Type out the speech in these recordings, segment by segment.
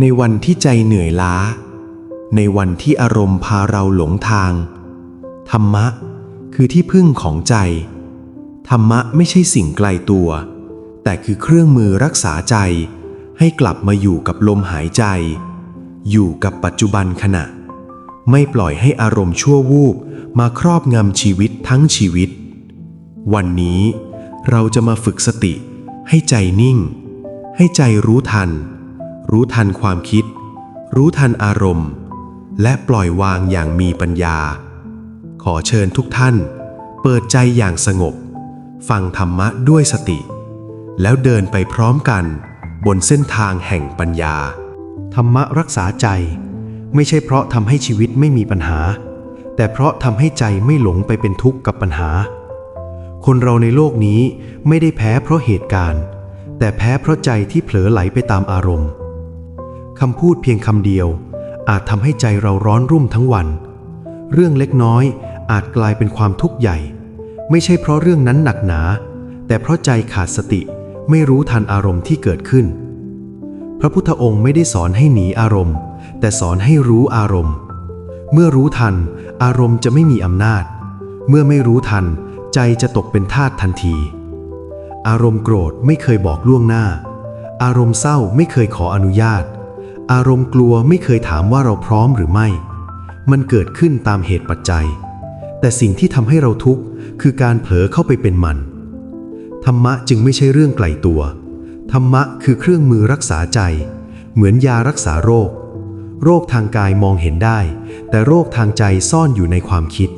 ในวันที่ใจเหนื่อยล้า ในวันที่อารมณ์พาเราหลงทาง ธรรมะคือที่พึ่งของใจ ธรรมะไม่ใช่สิ่งไกลตัว แต่คือเครื่องมือรักษาใจ ให้กลับมาอยู่กับลมหายใจ อยู่กับปัจจุบันขณะ ไม่ปล่อยให้อารมณ์ชั่ววูบมาครอบงำชีวิตทั้งชีวิต วันนี้เราจะมาฝึกสติให้ใจนิ่ง ให้ใจรู้ทัน รู้ทันความคิด รู้ทันอารมณ์ และปล่อยวางอย่างมีปัญญา ขอเชิญทุกท่าน เปิดใจอย่างสงบ ฟังธรรมะด้วยสติ แล้วเดินไปพร้อมกัน บนเส้นทางแห่งปัญญา ธรรมะรักษาใจ ไม่ใช่เพราะทำให้ชีวิตไม่มีปัญหา แต่เพราะทำให้ใจไม่หลงไปเป็นทุกข์กับปัญหา คนเราในโลกนี้ไม่ได้แพ้เพราะเหตุการณ์ แต่แพ้เพราะใจที่เผลอไหลไปตามอารมณ์ คำพูดเพียงคำเดียว อาจทำให้ใจเราร้อนรุ่มทั้งวัน เรื่องเล็กน้อยอาจกลายเป็นความทุกข์ใหญ่ ไม่ใช่เพราะเรื่องนั้นหนักหนา แต่เพราะใจขาดสติไม่รู้ทันอารมณ์ที่เกิดขึ้น พระพุทธองค์ไม่ได้สอนให้หนีอารมณ์ แต่สอนให้รู้อารมณ์ เมื่อรู้ทัน อารมณ์จะไม่มีอำนาจ เมื่อไม่รู้ทัน ใจจะตกเป็นทาสทันที อารมณ์โกรธไม่เคยบอกล่วงหน้า อารมณ์เศร้าไม่เคยขออนุญาต อารมณ์กลัวไม่เคยถามว่าเราพร้อมหรือไม่ มันเกิดขึ้นตามเหตุปัจจัย แต่สิ่งที่ทำให้เราทุกข์คือการเผลอเข้าไปเป็นมัน ธรรมะจึงไม่ใช่เรื่องไกลตัว ธรรมะคือเครื่องมือรักษาใจ เหมือนยารักษาโรค โรคทางกายมองเห็นได้ แต่โรคทางใจซ่อนอยู่ในความคิด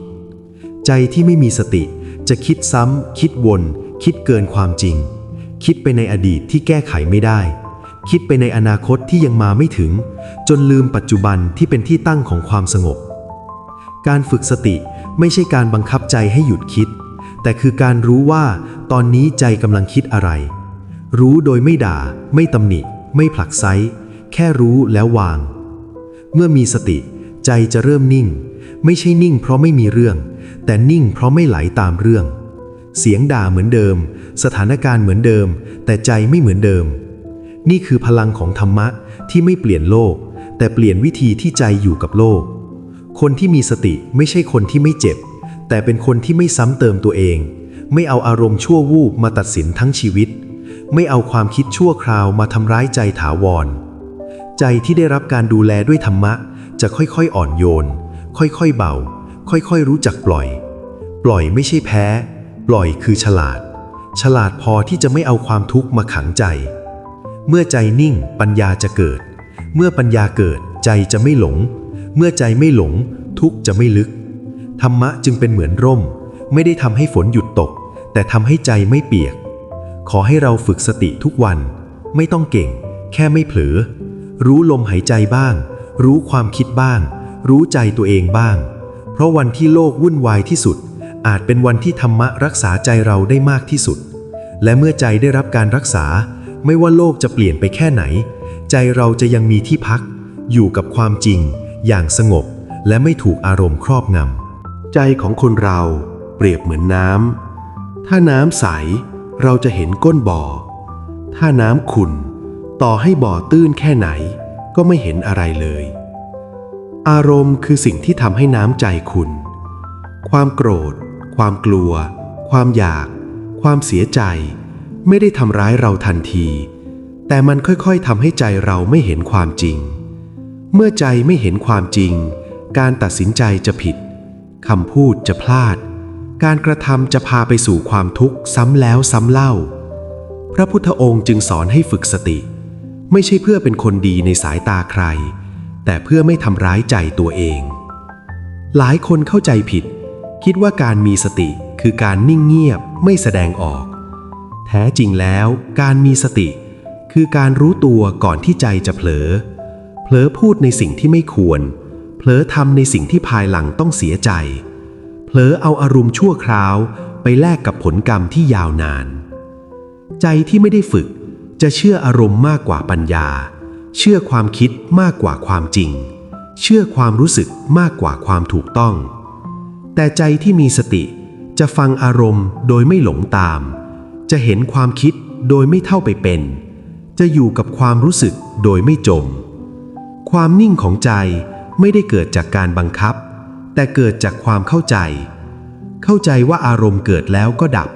ใจที่ไม่มีสติจะคิดซ้ำคิดวน คิดเกินความจริง คิดไปในอดีตที่แก้ไขไม่ได้ คิดไปในอนาคตที่ยังมาไม่ถึง จนลืมปัจจุบันที่เป็นที่ตั้งของความสงบ การฝึกสติไม่ใช่การบังคับใจให้หยุดคิด แต่คือการรู้ว่าตอนนี้ใจกำลังคิดอะไร รู้โดยไม่ด่า ไม่ตำหนิ ไม่ผลักไซแค่รู้แล้ววาง เมื่อมีสติ ใจจะเริ่มนิ่ง ไม่ใช่นิ่งเพราะไม่มีเรื่อง แต่นิ่งเพราะไม่ไหลตามเรื่อง เสียงด่าเหมือนเดิม สถานการณ์เหมือนเดิม แต่ใจไม่เหมือนเดิม นี่คือพลังของธรรมะที่ไม่เปลี่ยนโลก แต่เปลี่ยนวิธีที่ใจอยู่กับโลก คนที่มีสติไม่ใช่คนที่ไม่เจ็บ แต่เป็นคนที่ไม่ซ้ำเติมตัวเอง ไม่เอาอารมณ์ชั่ววูบมาตัดสินทั้งชีวิต ไม่เอาความคิดชั่วคราวมาทำร้ายใจถาวร ใจที่ได้รับการดูแลด้วยธรรมะ จะค่อยๆอ่อนโยน ค่อยๆเบา ค่อยๆรู้จักปล่อย ปล่อยไม่ใช่แพ้ ปล่อยคือฉลาด ฉลาดพอที่จะไม่เอาความทุกข์มาขังใจ เมื่อใจนิ่งปัญญาจะเกิด เมื่อปัญญาเกิดใจจะไม่หลง เมื่อใจไม่หลง ทุกจะไม่ลึก ธรรมะจึงเป็นเหมือนร่ม ไม่ได้ทำให้ฝนหยุดตก แต่ทำให้ใจไม่เปียก ขอให้เราฝึกสติทุกวัน ไม่ต้องเก่ง แค่ไม่เผลอ รู้ลมหายใจบ้าง รู้ความคิดบ้าง รู้ใจตัวเองบ้าง เพราะวันที่โลกวุ่นวายที่สุด อาจเป็นวันที่ธรรมะรักษาใจเราได้มากที่สุด และเมื่อใจได้รับการรักษา ไม่ว่าโลกจะเปลี่ยนไปแค่ไหน ใจเราจะยังมีที่พัก อยู่กับความจริง อย่างสงบ และไม่ถูกอารมณ์ครอบงำใจของคนเราเปรียบเหมือนน้ำถ้าน้ำใสเราจะเห็นก้นบ่อ ถ้าน้ำขุ่นต่อให้บ่อตื้นแค่ไหน ก็ไม่เห็นอะไรเลย อารมณ์คือสิ่งที่ทำให้น้ำใจขุ่นความโกรธ ความกลัว ความอยาก ความเสียใจ ไม่ได้ทำร้ายเราทันที แต่มันค่อยๆทำให้ใจเราไม่เห็นความจริง เมื่อใจไม่เห็นความจริง การตัดสินใจจะผิดคำพูดจะพลาด การกระทำจะพาไปสู่ความทุกข์ซ้ำแล้วซ้ำเล่า พระพุทธองค์จึงสอนให้ฝึกสติ ไม่ใช่เพื่อเป็นคนดีในสายตาใคร แต่เพื่อไม่ทำร้ายใจตัวเอง หลายคนเข้าใจผิด คิดว่าการมีสติคือการนิ่งเงียบไม่แสดงออก แท้จริงแล้วการมีสติ คือการรู้ตัวก่อนที่ใจจะเผลอ เผลอพูดในสิ่งที่ไม่ควร เผลอทำในสิ่งที่ภายหลังต้องเสียใจ เผลอเอาอารมณ์ชั่วคราวไปแลกกับผลกรรมที่ยาวนาน ใจที่ไม่ได้ฝึกจะเชื่ออารมณ์มากกว่าปัญญา เชื่อความคิดมากกว่าความจริง เชื่อความรู้สึกมากกว่าความถูกต้อง แต่ใจที่มีสติจะฟังอารมณ์โดยไม่หลงตาม จะเห็นความคิดโดยไม่เท่าไปเป็น จะอยู่กับความรู้สึกโดยไม่จม ความนิ่งของใจไม่ได้เกิดจากการบังคับ แต่เกิดจากความเข้าใจ เข้าใจว่าอารมณ์เกิดแล้วก็ดับ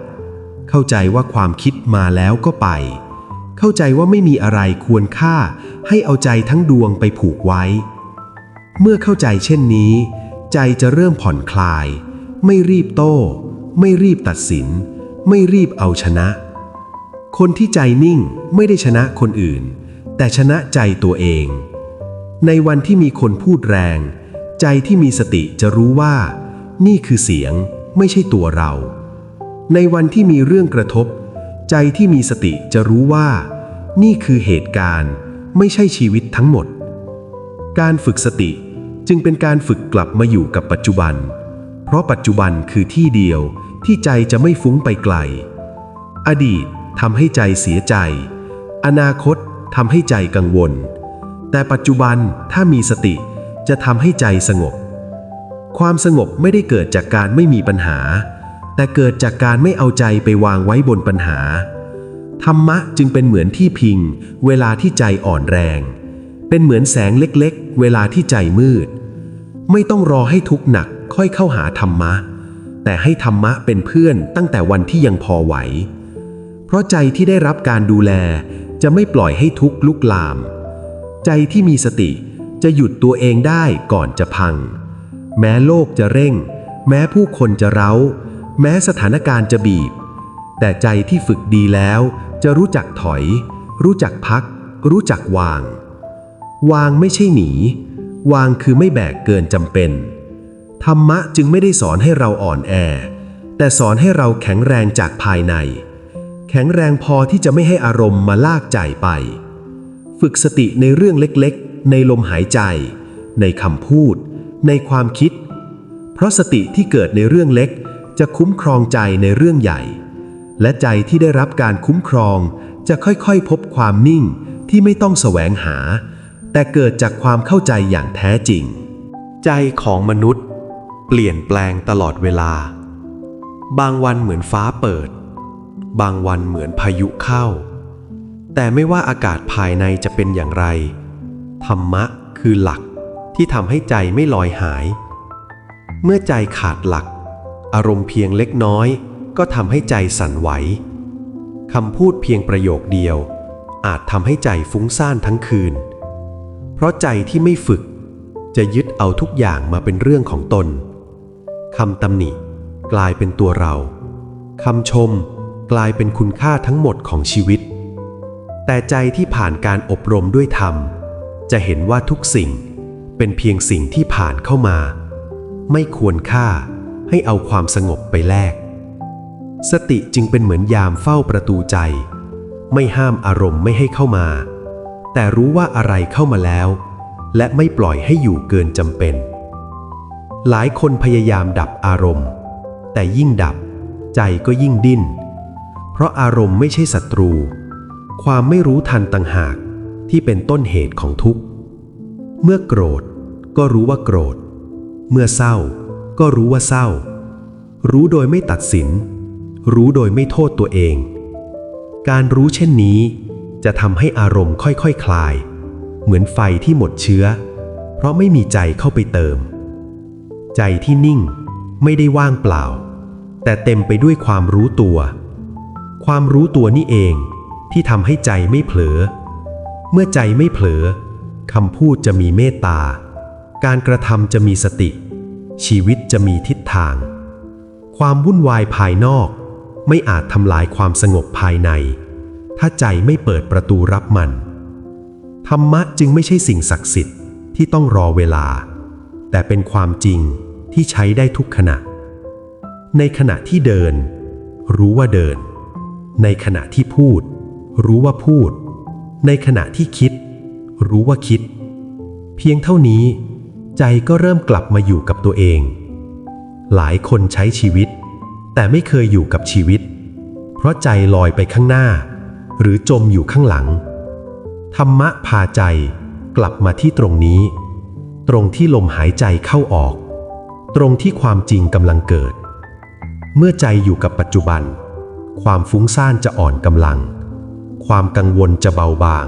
เข้าใจว่าความคิดมาแล้วก็ไป เข้าใจว่าไม่มีอะไรควรค่าให้เอาใจทั้งดวงไปผูกไว้ เมื่อเข้าใจเช่นนี้ ใจจะเริ่มผ่อนคลาย ไม่รีบโต้ ไม่รีบตัดสิน ไม่รีบเอาชนะ คนที่ใจนิ่งไม่ได้ชนะคนอื่น แต่ชนะใจตัวเอง ในวันที่มีคนพูดแรง ใจที่มีสติจะรู้ว่า นี่คือเสียงไม่ใช่ตัวเรา ในวันที่มีเรื่องกระทบ ใจที่มีสติจะรู้ว่า นี่คือเหตุการณ์ ไม่ใช่ชีวิตทั้งหมด การฝึกสติจึงเป็นการฝึกกลับมาอยู่กับปัจจุบัน เพราะปัจจุบันคือที่เดียว ที่ใจจะไม่ฟุ้งไปไกล อดีตทำให้ใจเสียใจ อนาคตทำให้ใจกังวล แต่ปัจจุบันถ้ามีสติจะทำให้ใจสงบ ความสงบไม่ได้เกิดจากการไม่มีปัญหา แต่เกิดจากการไม่เอาใจไปวางไว้บนปัญหา ธรรมะจึงเป็นเหมือนที่พิง เวลาที่ใจอ่อนแรง เป็นเหมือนแสงเล็กๆ เวลาที่ใจมืด ไม่ต้องรอให้ทุกข์หนักค่อยเข้าหาธรรมะ แต่ให้ธรรมะเป็นเพื่อนตั้งแต่วันที่ยังพอไหว เพราะใจที่ได้รับการดูแลจะไม่ปล่อยให้ทุกข์ลุกลาม ใจที่มีสติจะหยุดตัวเองได้ก่อนจะพัง แม้โลกจะเร่ง แม้ผู้คนจะเร้า แม้สถานการณ์จะบีบ แต่ใจที่ฝึกดีแล้วจะรู้จักถอย รู้จักพัก รู้จักวาง วางไม่ใช่หนี วางคือไม่แบกเกินจำเป็น ธรรมะจึงไม่ได้สอนให้เราอ่อนแอ แต่สอนให้เราแข็งแรงจากภายใน แข็งแรงพอที่จะไม่ให้อารมณ์มาลากใจไป ฝึกสติในเรื่องเล็กๆ ในลมหายใจ ในคำพูด ในความคิด เพราะสติที่เกิดในเรื่องเล็กจะคุ้มครองใจในเรื่องใหญ่ และใจที่ได้รับการคุ้มครองจะค่อยๆ พบความนิ่งที่ไม่ต้องแสวงหา แต่เกิดจากความเข้าใจอย่างแท้จริง ใจของมนุษย์ เปลี่ยนแปลงตลอดเวลา บางวันเหมือนฟ้าเปิด บางวันเหมือนพายุเข้า แต่ไม่ว่าอากาศภายในจะเป็นอย่างไร ธรรมะคือหลักที่ทำให้ใจไม่ลอยหาย เมื่อใจขาดหลัก อารมณ์เพียงเล็กน้อย ก็ทำให้ใจสั่นไหวคำพูดเพียงประโยคเดียว อาจทำให้ใจฟุ้งซ่านทั้งคืน เพราะใจที่ไม่ฝึก จะยึดเอาทุกอย่างมาเป็นเรื่องของตน คำตำหนิ กลายเป็นตัวเราคำชมกลายเป็นคุณค่าทั้งหมดของชีวิต แต่ใจที่ผ่านการอบรมด้วยธรรม จะเห็นว่าทุกสิ่งเป็นเพียงสิ่งที่ผ่านเข้ามา ไม่ควรค่าให้เอาความสงบไปแลก สติจึงเป็นเหมือนยามเฝ้าประตูใจ ไม่ห้ามอารมณ์ไม่ให้เข้ามา แต่รู้ว่าอะไรเข้ามาแล้ว และไม่ปล่อยให้อยู่เกินจำเป็น หลายคนพยายามดับอารมณ์ แต่ยิ่งดับ ใจก็ยิ่งดิ้น เพราะอารมณ์ไม่ใช่ศัตรู ความไม่รู้ทันต่างหากที่เป็นต้นเหตุของทุกข์ เมื่อโกรธก็รู้ว่าโกรธ เมื่อเศร้าก็รู้ว่าเศร้า รู้โดยไม่ตัดสิน รู้โดยไม่โทษตัวเอง การรู้เช่นนี้ จะทำให้อารมณ์ค่อยๆคคลาย เหมือนไฟที่หมดเชื้อ เพราะไม่มีใจเข้าไปเติม ใจที่นิ่งไม่ได้ว่างเปล่า แต่เต็มไปด้วยความรู้ตัว ความรู้ตัวนี่เองที่ทำให้ใจไม่เผลอ เมื่อใจไม่เผลอคำพูดจะมีเมตตา การกระทำจะมีสติ ชีวิตจะมีทิศทาง ความวุ่นวายภายนอกไม่อาจทำลายความสงบภายใน ถ้าใจไม่เปิดประตูรับมัน ธรรมะจึงไม่ใช่สิ่งศักดิ์สิทธิ์ที่ต้องรอเวลา แต่เป็นความจริง ที่ใช้ได้ทุกขณะ ในขณะที่เดิน รู้ว่าเดิน ในขณะที่พูด รู้ว่าพูด ในขณะที่คิด รู้ว่าคิด เพียงเท่านี้ ใจก็เริ่มกลับมาอยู่กับตัวเอง หลายคนใช้ชีวิต แต่ไม่เคยอยู่กับชีวิต เพราะใจลอยไปข้างหน้า หรือจมอยู่ข้างหลัง ธรรมะพาใจกลับมาที่ตรงนี้ ตรงที่ลมหายใจเข้าออก ตรงที่ความจริงกำลังเกิด เมื่อใจอยู่กับปัจจุบัน ความฟุ้งซ่านจะอ่อนกำลัง ความกังวลจะเบาบาง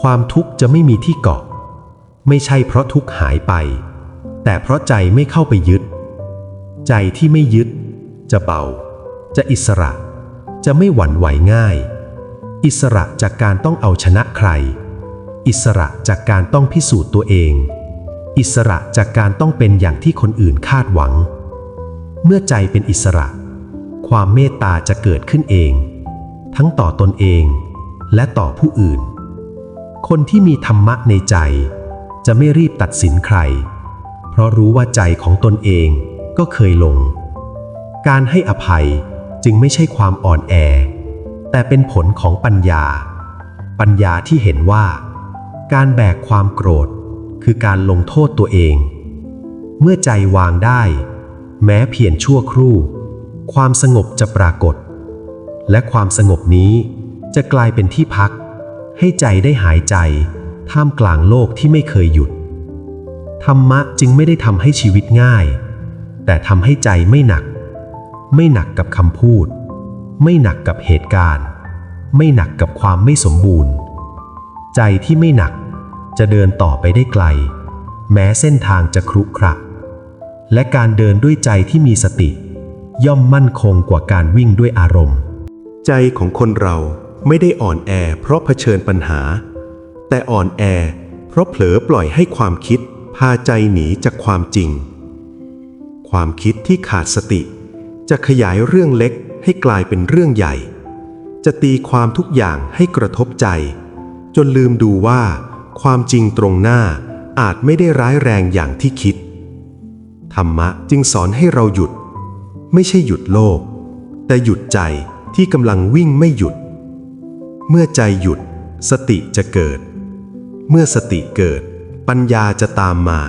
ความทุกข์จะไม่มีที่เกาะ ไม่ใช่เพราะทุกข์หายไป แต่เพราะใจไม่เข้าไปยึด ใจที่ไม่ยึด จะเบา จะอิสระ จะไม่หวั่นไหวง่าย อิสระจากการต้องเอาชนะใคร อิสระจากการต้องพิสูจน์ตัวเอง อิสระจากการต้องเป็นอย่างที่คนอื่นคาดหวัง เมื่อใจเป็นอิสระ ความเมตตาจะเกิดขึ้นเอง ทั้งต่อตนเองและต่อผู้อื่น คนที่มีธรรมะในใจ จะไม่รีบตัดสินใคร เพราะรู้ว่าใจของตนเองก็เคยลง การให้อภัยจึงไม่ใช่ความอ่อนแอ แต่เป็นผลของปัญญา ปัญญาที่เห็นว่า การแบกความโกรธ คือการลงโทษตัวเอง เมื่อใจวางได้ แม้เพียงชั่วครู่ ความสงบจะปรากฏ และความสงบนี้จะกลายเป็นที่พัก ให้ใจได้หายใจ ท่ามกลางโลกที่ไม่เคยหยุด ธรรมะจึงไม่ได้ทำให้ชีวิตง่าย แต่ทำให้ใจไม่หนัก ไม่หนักกับคำพูด ไม่หนักกับเหตุการณ์ ไม่หนักกับความไม่สมบูรณ์ ใจที่ไม่หนัก จะเดินต่อไปได้ไกล แม้เส้นทางจะครุขระและการเดินด้วยใจที่มีสติ ย่อมมั่นคงกว่าการวิ่งด้วยอารมณ์ ใจของคนเราไม่ได้อ่อนแอเพราะเผชิญปัญหา แต่อ่อนแอเพราะเผลอปล่อยให้ความคิดพาใจหนีจากความจริง ความคิดที่ขาดสติ จะขยายเรื่องเล็กให้กลายเป็นเรื่องใหญ่ จะตีความทุกอย่างให้กระทบใจ จนลืมดูว่า ความจริงตรงหน้าอาจไม่ได้ร้ายแรงอย่างที่คิด ธรรมะจึงสอนให้เราหยุด ไม่ใช่หยุดโลก แต่หยุดใจที่กำลังวิ่งไม่หยุด เมื่อใจหยุด สติจะเกิด เมื่อสติเกิด ปัญญาจะตามมา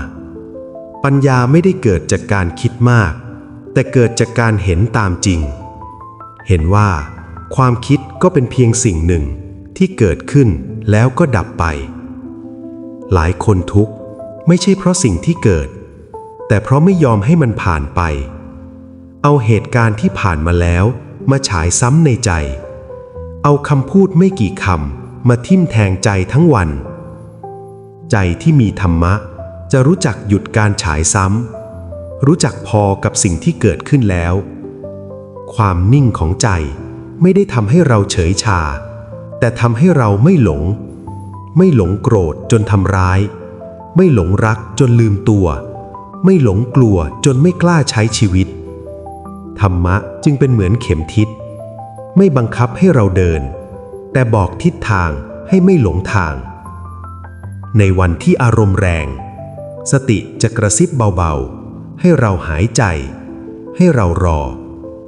ปัญญาไม่ได้เกิดจากการคิดมาก แต่เกิดจากการเห็นตามจริง เห็นว่า ความคิดก็เป็นเพียงสิ่งหนึ่งที่เกิดขึ้นแล้วก็ดับไป หลายคนทุกข์ไม่ใช่เพราะสิ่งที่เกิด แต่เพราะไม่ยอมให้มันผ่านไป เอาเหตุการณ์ที่ผ่านมาแล้ว มาฉายซ้ำในใจ เอาคำพูดไม่กี่คำมาทิ่มแทงใจทั้งวัน ใจที่มีธรรมะจะรู้จักหยุดการฉายซ้ำรู้จักพอกับสิ่งที่เกิดขึ้นแล้ว ความนิ่งของใจไม่ได้ทำให้เราเฉยชา แต่ทำให้เราไม่หลง ไม่หลงโกรธจนทำร้าย ไม่หลงรักจนลืมตัว ไม่หลงกลัวจนไม่กล้าใช้ชีวิต ธรรมะจึงเป็นเหมือนเข็มทิศ ไม่บังคับให้เราเดิน แต่บอกทิศทางให้ไม่หลงทาง ในวันที่อารมณ์แรง สติจะกระซิบเบาๆ ให้เราหายใจ ให้เรารอ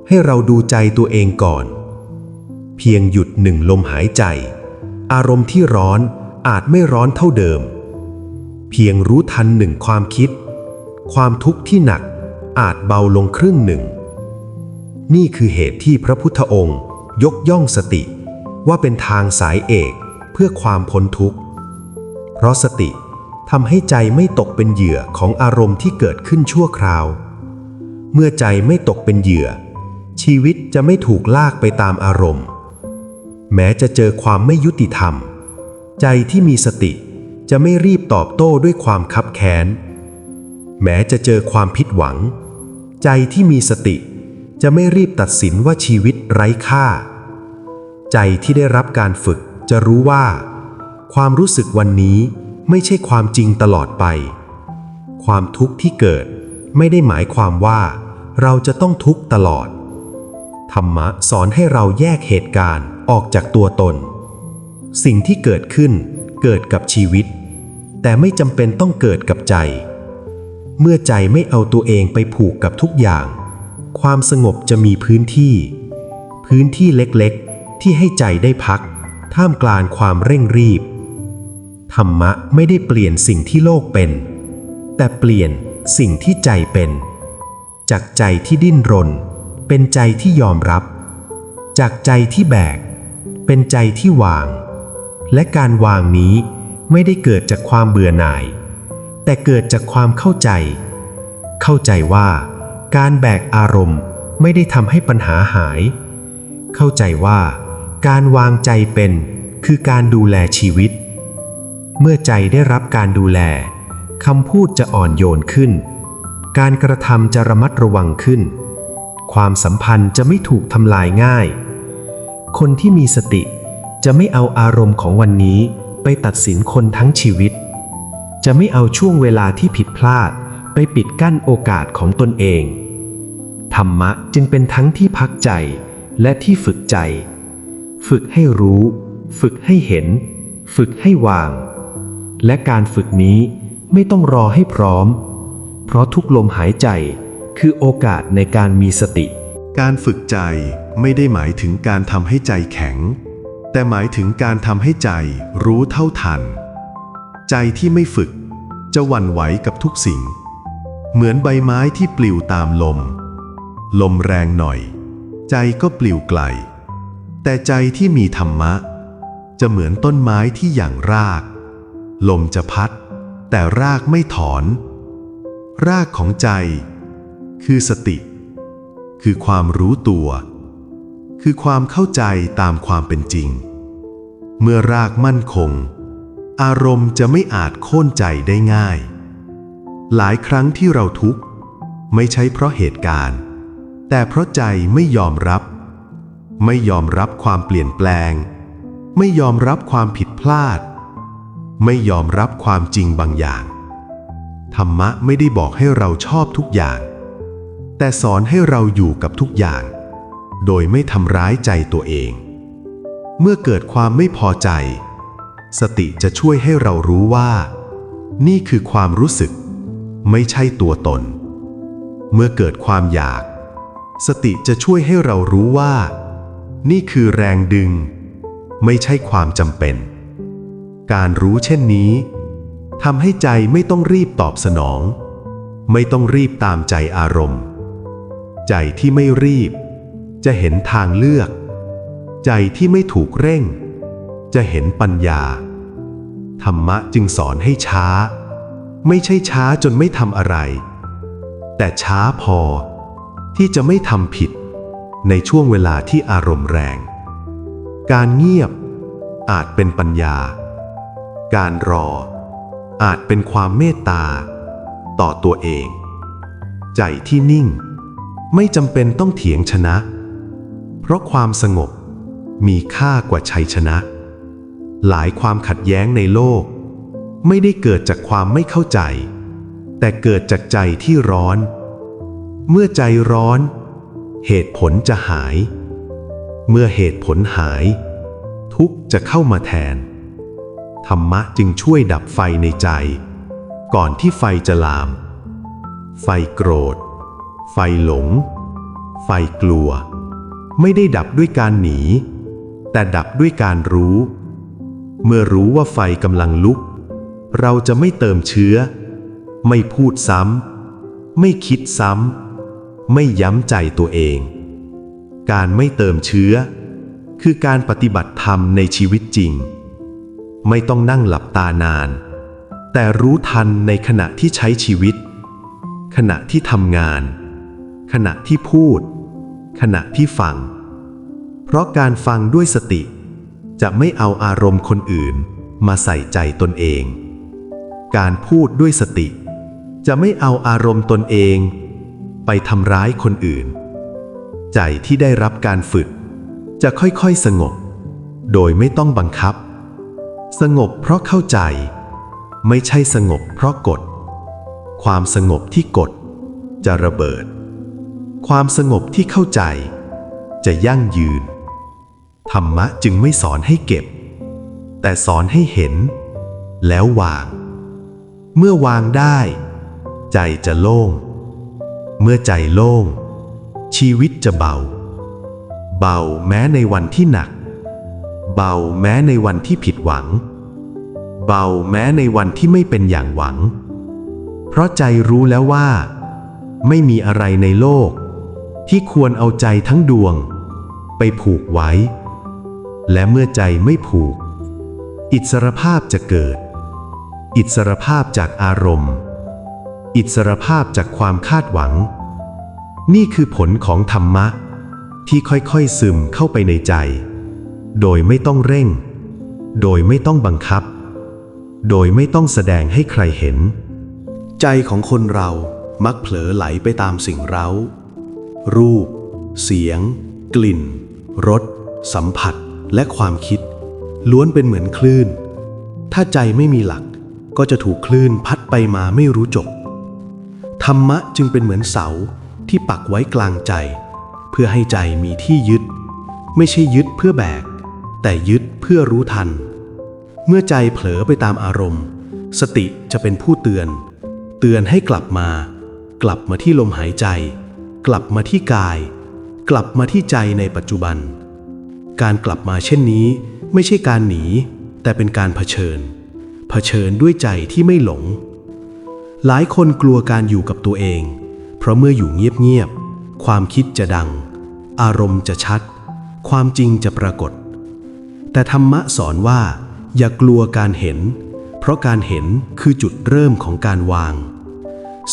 ให้เราดูใจตัวเองก่อน เพียงหยุดหนึ่งลมหายใจอารมณ์ที่ร้อน อาจไม่ร้อนเท่าเดิม เพียงรู้ทันหนึ่งความคิด ความทุกข์ที่หนักอาจเบาลงครึ่งหนึ่ง นี่คือเหตุที่พระพุทธองค์ ยกย่องสติว่าเป็นทางสายเอกเพื่อความพ้นทุกข์ เพราะสติทำให้ใจไม่ตกเป็นเหยื่อของอารมณ์ที่เกิดขึ้นชั่วคราว เมื่อใจไม่ตกเป็นเหยื่อ ชีวิตจะไม่ถูกลากไปตามอารมณ์ แม้จะเจอความไม่ยุติธรรม ใจที่มีสติจะไม่รีบตอบโต้ด้วยความคับแค้น แม้จะเจอความผิดหวัง ใจที่มีสติจะไม่รีบตัดสินว่าชีวิตไร้ค่า ใจที่ได้รับการฝึกจะรู้ว่า ความรู้สึกวันนี้ไม่ใช่ความจริงตลอดไป ความทุกข์ที่เกิดไม่ได้หมายความว่า เราจะต้องทุกข์ตลอด ธรรมะสอนให้เราแยกเหตุการณ์ออกจากตัวตน สิ่งที่เกิดขึ้นเกิดกับชีวิต แต่ไม่จำเป็นต้องเกิดกับใจ เมื่อใจไม่เอาตัวเองไปผูกกับทุกอย่าง ความสงบจะมีพื้นที่ พื้นที่เล็กๆ ที่ให้ใจได้พัก ท่ามกลางความเร่งรีบ ธรรมะไม่ได้เปลี่ยนสิ่งที่โลกเป็น แต่เปลี่ยนสิ่งที่ใจเป็น จากใจที่ดิ้นรน เป็นใจที่ยอมรับ จากใจที่แบก เป็นใจที่วาง และการวางนี้ไม่ได้เกิดจากความเบื่อหน่าย แต่เกิดจากความเข้าใจ เข้าใจว่าการแบกอารมณ์ไม่ได้ทำให้ปัญหาหาย เข้าใจว่าการวางใจเป็นคือการดูแลชีวิต เมื่อใจได้รับการดูแลคำพูดจะอ่อนโยนขึ้น การกระทำจะระมัดระวังขึ้น ความสัมพันธ์จะไม่ถูกทำลายง่าย คนที่มีสติ จะไม่เอาอารมณ์ของวันนี้ไปตัดสินคนทั้งชีวิต จะไม่เอาช่วงเวลาที่ผิดพลาดไปปิดกั้นโอกาสของตนเอง ธรรมะจึงเป็นทั้งที่พักใจและที่ฝึกใจ ฝึกให้รู้ ฝึกให้เห็น ฝึกให้วาง และการฝึกนี้ไม่ต้องรอให้พร้อม เพราะทุกลมหายใจคือโอกาสในการมีสติ การฝึกใจไม่ได้หมายถึงการทำให้ใจแข็ง แต่หมายถึงการทำให้ใจรู้เท่าทัน ใจที่ไม่ฝึกจะหวั่นไหวกับทุกสิ่ง เหมือนใบไม้ที่ปลิวตามลม ลมแรงหน่อย ใจก็ปลิวไกล แต่ใจที่มีธรรมะ จะเหมือนต้นไม้ที่อย่างราก ลมจะพัด แต่รากไม่ถอน รากของใจ คือสติ คือความรู้ตัว คือความเข้าใจตามความเป็นจริง เมื่อรากมั่นคง อารมณ์จะไม่อาจโค่นใจได้ง่าย หลายครั้งที่เราทุกข์ ไม่ใช่เพราะเหตุการณ์ แต่เพราะใจไม่ยอมรับ ไม่ยอมรับความเปลี่ยนแปลง ไม่ยอมรับความผิดพลาด ไม่ยอมรับความจริงบางอย่าง ธรรมะไม่ได้บอกให้เราชอบทุกอย่าง แต่สอนให้เราอยู่กับทุกอย่าง โดยไม่ทำร้ายใจตัวเอง เมื่อเกิดความไม่พอใจ สติจะช่วยให้เรารู้ว่า นี่คือความรู้สึก ไม่ใช่ตัวตน เมื่อเกิดความอยาก สติจะช่วยให้เรารู้ว่า นี่คือแรงดึง ไม่ใช่ความจำเป็น การรู้เช่นนี้ทำให้ใจไม่ต้องรีบตอบสนอง ไม่ต้องรีบตามใจอารมณ์ ใจที่ไม่รีบ จะเห็นทางเลือก ใจที่ไม่ถูกเร่ง จะเห็นปัญญา ธรรมะจึงสอนให้ช้า ไม่ใช่ช้าจนไม่ทำอะไร แต่ช้าพอที่จะไม่ทำผิด ในช่วงเวลาที่อารมณ์แรง การเงียบอาจเป็นปัญญา การรอ อาจเป็นความเมตตา ต่อตัวเอง ใจที่นิ่ง ไม่จำเป็นต้องเถียงชนะ ราะความสงบมีค่ากว่าชัยชนะ หลายความขัดแย้งในโลก ไม่ได้เกิดจากความไม่เข้าใจ แต่เกิดจากใจที่ร้อน เมื่อใจร้อน เหตุผลจะหาย เมื่อเหตุผลหาย ทุกจะเข้ามาแทน ธรรมะจึงช่วยดับไฟในใจ ก่อนที่ไฟจะลาม ไฟโกรธ ไฟหลง ไฟกลัว ไม่ได้ดับด้วยการหนี แต่ดับด้วยการรู้ เมื่อรู้ว่าไฟกำลังลุก เราจะไม่เติมเชื้อ ไม่พูดซ้ำ ไม่คิดซ้ำ ไม่ย้ำใจตัวเอง การไม่เติมเชื้อ คือการปฏิบัติธรรมในชีวิตจริง ไม่ต้องนั่งหลับตานาน แต่รู้ทันในขณะที่ใช้ชีวิต ขณะที่ทำงาน ขณะที่พูด ขณะที่ฟัง เพราะการฟังด้วยสติ จะไม่เอาอารมณ์คนอื่นมาใส่ใจตนเอง การพูดด้วยสติ จะไม่เอาอารมณ์ตนเอง ไปทำร้ายคนอื่น ใจที่ได้รับการฝึก จะค่อยๆสงบ โดยไม่ต้องบังคับ สงบเพราะเข้าใจ ไม่ใช่สงบเพราะกด ความสงบที่กดจะระเบิด ความสงบที่เข้าใจ จะยั่งยืน ธรรมะจึงไม่สอนให้เก็บ แต่สอนให้เห็น แล้ววาง เมื่อวางได้ ใจจะโล่ง เมื่อใจโล่ง ชีวิตจะเบา เบาแม้ในวันที่หนัก เบาแม้ในวันที่ผิดหวัง เบาแม้ในวันที่ไม่เป็นอย่างหวัง เพราะใจรู้แล้วว่าไม่มีอะไรในโลก ที่ควรเอาใจทั้งดวง ไปผูกไว้ และเมื่อใจไม่ผูก อิสรภาพจะเกิด อิสรภาพจากอารมณ์ อิสรภาพจากความคาดหวัง นี่คือผลของธรรมะ ที่ค่อยๆซึมเข้าไปในใจ โดยไม่ต้องเร่ง โดยไม่ต้องบังคับ โดยไม่ต้องแสดงให้ใครเห็น ใจของคนเรามักเผลอไหลไปตามสิ่งเร้า รูป เสียง กลิ่น รส สัมผัส และความคิด ล้วนเป็นเหมือนคลื่น ถ้าใจไม่มีหลักก็จะถูกคลื่นพัดไปมาไม่รู้จบ ธรรมะจึงเป็นเหมือนเสาที่ปักไว้กลางใจ เพื่อให้ใจมีที่ยึด ไม่ใช่ยึดเพื่อแบก แต่ยึดเพื่อรู้ทัน เมื่อใจเผลอไปตามอารมณ์ สติจะเป็นผู้เตือน เตือนให้กลับมา กลับมาที่ลมหายใจ กลับมาที่กาย กลับมาที่ใจในปัจจุบัน การกลับมาเช่นนี้ไม่ใช่การหนี แต่เป็นการเผชิญ เผชิญด้วยใจที่ไม่หลง หลายคนกลัวการอยู่กับตัวเอง เพราะเมื่ออยู่เงียบๆความคิดจะดัง อารมณ์จะชัด ความจริงจะปรากฏ แต่ธรรมะสอนว่า อย่ากลัวการเห็น เพราะการเห็นคือจุดเริ่มของการวาง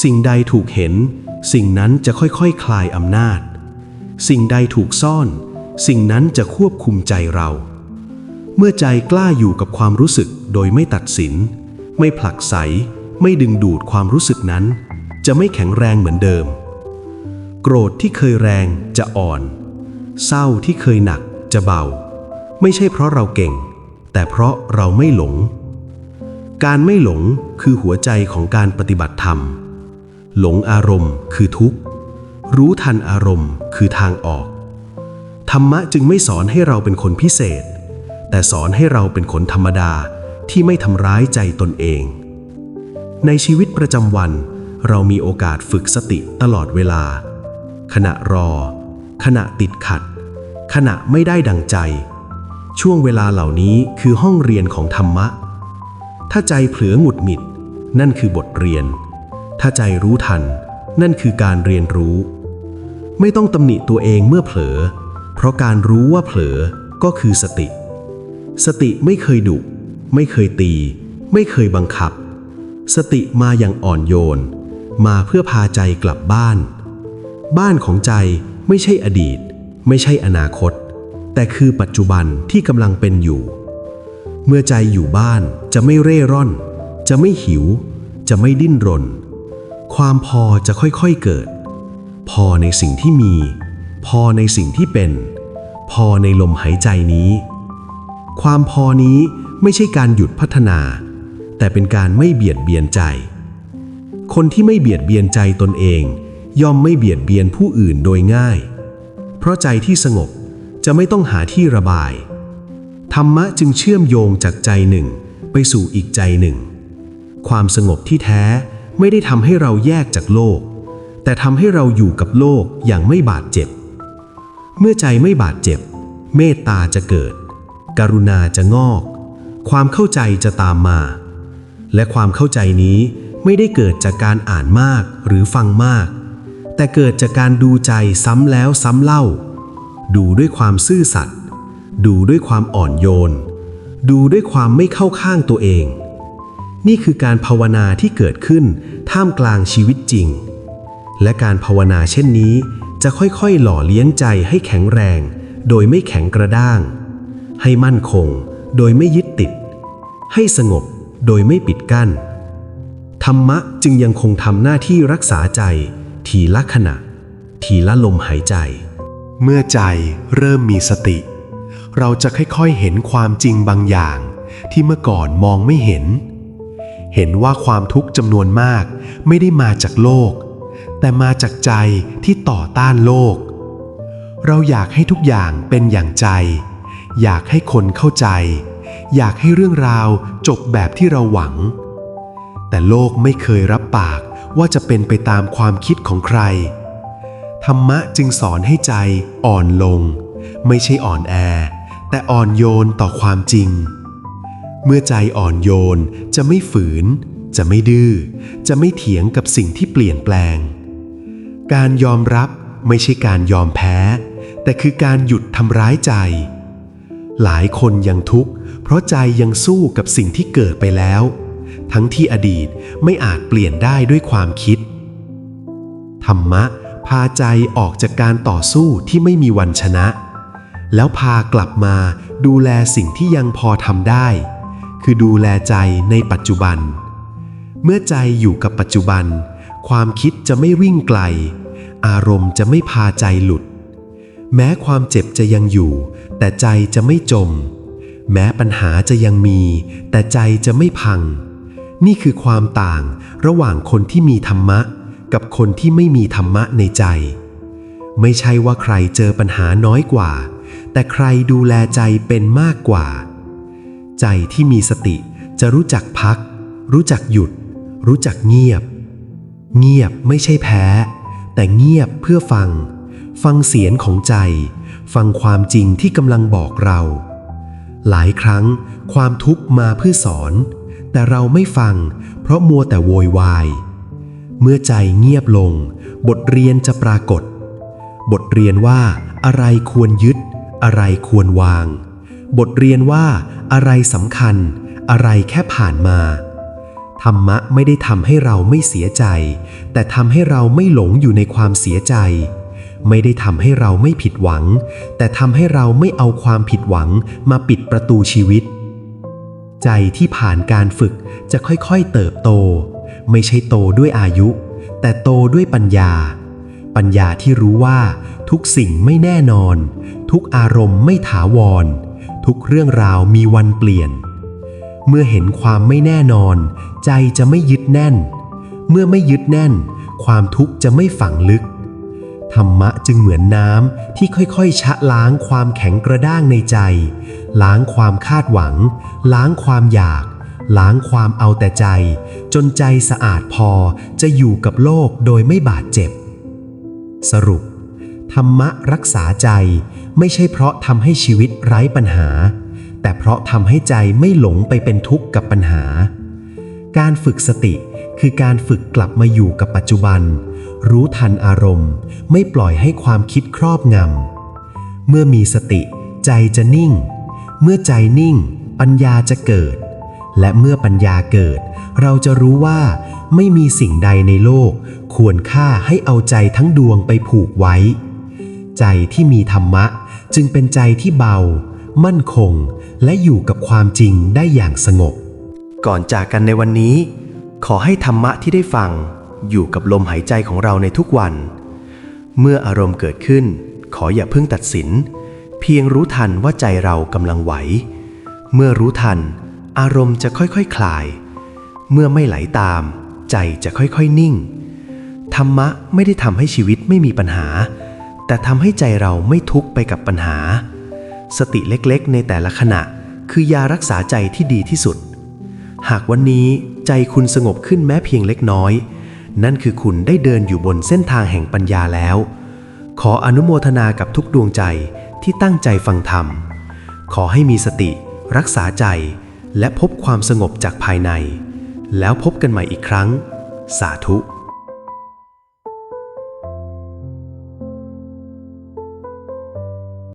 สิ่งใดถูกเห็น สิ่งนั้นจะค่อยๆคคลายอำนาจ สิ่งใดถูกซ่อน สิ่งนั้นจะควบคุมใจเรา เมื่อใจกล้าอยู่กับความรู้สึกโดยไม่ตัดสิน ไม่ผลักไส ไม่ดึงดูดความรู้สึกนั้น จะไม่แข็งแรงเหมือนเดิม โกรธที่เคยแรงจะอ่อน เศร้าที่เคยหนักจะเบา ไม่ใช่เพราะเราเก่ง แต่เพราะเราไม่หลง การไม่หลงคือหัวใจของการปฏิบัติธรรม หลงอารมณ์คือทุกข์ รู้ทันอารมณ์คือทางออก ธรรมะจึงไม่สอนให้เราเป็นคนพิเศษ แต่สอนให้เราเป็นคนธรรมดาที่ไม่ทำร้ายใจตนเอง ในชีวิตประจำวัน เรามีโอกาสฝึกสติตลอดเวลา ขณะรอ ขณะติดขัด ขณะไม่ได้ดังใจ ช่วงเวลาเหล่านี้คือห้องเรียนของธรรมะ ถ้าใจเผลอหงุดหงิด นั่นคือบทเรียน ถ้าใจรู้ทัน นั่นคือการเรียนรู้ ไม่ต้องตำหนิตัวเองเมื่อเผลอ เพราะการรู้ว่าเผลอก็คือสติ สติไม่เคยดุไม่เคยตี ไม่เคยบังคับ สติมาอย่างอ่อนโยน มาเพื่อพาใจกลับบ้าน บ้านของใจไม่ใช่อดีต ไม่ใช่อนาคต แต่คือปัจจุบันที่กำลังเป็นอยู่ เมื่อใจอยู่บ้านจะไม่เร่ร่อน จะไม่หิว จะไม่ดิ้นรน ความพอจะค่อยๆเกิด พอในสิ่งที่มี พอในสิ่งที่เป็น พอในลมหายใจนี้ ความพอนี้ไม่ใช่การหยุดพัฒนา แต่เป็นการไม่เบียดเบียนใจ คนที่ไม่เบียดเบียนใจตนเอง ย่อมไม่เบียดเบียนผู้อื่นโดยง่าย เพราะใจที่สงบจะไม่ต้องหาที่ระบาย ธรรมะจึงเชื่อมโยงจากใจหนึ่งไปสู่อีกใจหนึ่ง ความสงบที่แท้ ไม่ได้ทำให้เราแยกจากโลก แต่ทำให้เราอยู่กับโลกอย่างไม่บาดเจ็บ เมื่อใจไม่บาดเจ็บ เมตตาจะเกิด กรุณาจะงอก ความเข้าใจจะตามมา และความเข้าใจนี้ไม่ได้เกิดจากการอ่านมากหรือฟังมาก แต่เกิดจากการดูใจซ้ำแล้วซ้ำเล่า ดูด้วยความซื่อสัตย์ดูด้วยความอ่อนโยน ดูด้วยความไม่เข้าข้างตัวเอง นี่คือการภาวนาที่เกิดขึ้นท่ามกลางชีวิตจริง และการภาวนาเช่นนี้ จะค่อยๆ หล่อเลี้ยงใจให้แข็งแรง โดยไม่แข็งกระด้าง ให้มั่นคง โดยไม่ยึดติด ให้สงบโดยไม่ปิดกั้น ธรรมะจึงยังคงทำหน้าที่รักษาใจ ทีละขณะ ทีละลมหายใจ เมื่อใจเริ่มมีสติ เราจะค่อยๆเห็นความจริงบางอย่าง ที่เมื่อก่อนมองไม่เห็น เห็นว่าความทุกข์จำนวนมากไม่ได้มาจากโลก แต่มาจากใจที่ต่อต้านโลก เราอยากให้ทุกอย่างเป็นอย่างใจ อยากให้คนเข้าใจ อยากให้เรื่องราวจบแบบที่เราหวัง แต่โลกไม่เคยรับปากว่าจะเป็นไปตามความคิดของใคร ธรรมะจึงสอนให้ใจอ่อนลง ไม่ใช่อ่อนแอ แต่อ่อนโยนต่อความจริง เมื่อใจอ่อนโยนจะไม่ฝืน จะไม่ดื้อ จะไม่เถียงกับสิ่งที่เปลี่ยนแปลง การยอมรับไม่ใช่การยอมแพ้ แต่คือการหยุดทำร้ายใจ หลายคนยังทุกข์ เพราะใจยังสู้กับสิ่งที่เกิดไปแล้ว ทั้งที่อดีตไม่อาจเปลี่ยนได้ด้วยความคิด ธรรมะพาใจออกจากการต่อสู้ที่ไม่มีวันชนะ แล้วพากลับมาดูแลสิ่งที่ยังพอทำได้ คือดูแลใจในปัจจุบัน เมื่อใจอยู่กับปัจจุบัน ความคิดจะไม่วิ่งไกล อารมณ์จะไม่พาใจหลุด แม้ความเจ็บจะยังอยู่ แต่ใจจะไม่จม แม้ปัญหาจะยังมี แต่ใจจะไม่พัง นี่คือความต่างระหว่างคนที่มีธรรมะ กับคนที่ไม่มีธรรมะในใจ ไม่ใช่ว่าใครเจอปัญหาน้อยกว่า แต่ใครดูแลใจเป็นมากกว่า ใจที่มีสติจะรู้จักพัก รู้จักหยุด รู้จักเงียบ เงียบไม่ใช่แพ้ แต่เงียบเพื่อฟัง ฟังเสียงของใจ ฟังความจริงที่กำลังบอกเรา หลายครั้งความทุกข์มาเพื่อสอน แต่เราไม่ฟัง เพราะมัวแต่โวยวาย เมื่อใจเงียบลง บทเรียนจะปรากฏ บทเรียนว่าอะไรควรยึด อะไรควรวาง บทเรียนว่าอะไรสำคัญ อะไรแค่ผ่านมา ธรรมะไม่ได้ทำให้เราไม่เสียใจ แต่ทำให้เราไม่หลงอยู่ในความเสียใจ ไม่ได้ทำให้เราไม่ผิดหวัง แต่ทำให้เราไม่เอาความผิดหวังมาปิดประตูชีวิต ใจที่ผ่านการฝึกจะค่อยๆเติบโต ไม่ใช่โตด้วยอายุ แต่โตด้วยปัญญา ปัญญาที่รู้ว่าทุกสิ่งไม่แน่นอน ทุกอารมณ์ไม่ถาวร ทุกเรื่องราวมีวันเปลี่ยน เมื่อเห็นความไม่แน่นอน ใจจะไม่ยึดแน่น เมื่อไม่ยึดแน่น ความทุกข์จะไม่ฝังลึก ธรรมะจึงเหมือนน้ำที่ค่อยๆ ชะล้างความแข็งกระด้างในใจ ล้างความคาดหวัง ล้างความอยาก ล้างความเอาแต่ใจ จนใจสะอาดพอจะอยู่กับโลกโดยไม่บาดเจ็บ สรุป ธรรมะรักษาใจไม่ใช่เพราะทำให้ชีวิตไร้ปัญหา แต่เพราะทำให้ใจไม่หลงไปเป็นทุกข์กับปัญหา การฝึกสติคือการฝึกกลับมาอยู่กับปัจจุบัน รู้ทันอารมณ์ ไม่ปล่อยให้ความคิดครอบงำ เมื่อมีสติ ใจจะนิ่ง เมื่อใจนิ่ง ปัญญาจะเกิด และเมื่อปัญญาเกิด เราจะรู้ว่าไม่มีสิ่งใดในโลก ควรค่าให้เอาใจทั้งดวงไปผูกไว้ ใจที่มีธรรมะ จึงเป็นใจที่เบา มั่นคง และอยู่กับความจริงได้อย่างสงบ ก่อนจากกันในวันนี้ ขอให้ธรรมะที่ได้ฟัง อยู่กับลมหายใจของเราในทุกวัน เมื่ออารมณ์เกิดขึ้น ขออย่าเพิ่งตัดสิน เพียงรู้ทันว่าใจเรากำลังไหว เมื่อรู้ทัน อารมณ์จะค่อยๆคคลาย เมื่อไม่ไหลตาม ใจจะค่อยๆนิ่ง ธรรมะไม่ได้ทำให้ชีวิตไม่มีปัญหา แต่ทำให้ใจเราไม่ทุกข์ไปกับปัญหา สติเล็กๆ ในแต่ละขณะ คือยารักษาใจที่ดีที่สุด หากวันนี้ใจคุณสงบขึ้นแม้เพียงเล็กน้อย นั่นคือคุณได้เดินอยู่บนเส้นทางแห่งปัญญาแล้ว ขออนุโมทนากับทุกดวงใจที่ตั้งใจฟังธรรม ขอให้มีสติ รักษาใจ และพบความสงบจากภายใน แล้วพบกันใหม่อีกครั้ง สาธุ